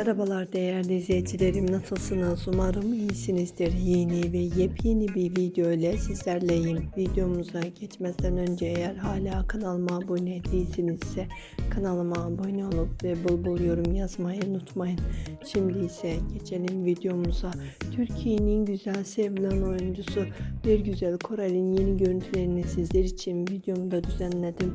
Merhabalar değerli izleyicilerim nasılsınız? Umarım iyisinizdir. Yeni ve yepyeni bir video ile sizlerleyim. Videomuza geçmeden önce eğer hala kanalıma abone değilsinizse kanalıma abone olup ve bul bul yorum yazmayı unutmayın. Şimdi ise geçelim videomuza. Türkiye'nin güzel sevilen oyuncusu bir güzel Korel'in yeni görüntülerini sizler için videomda düzenledim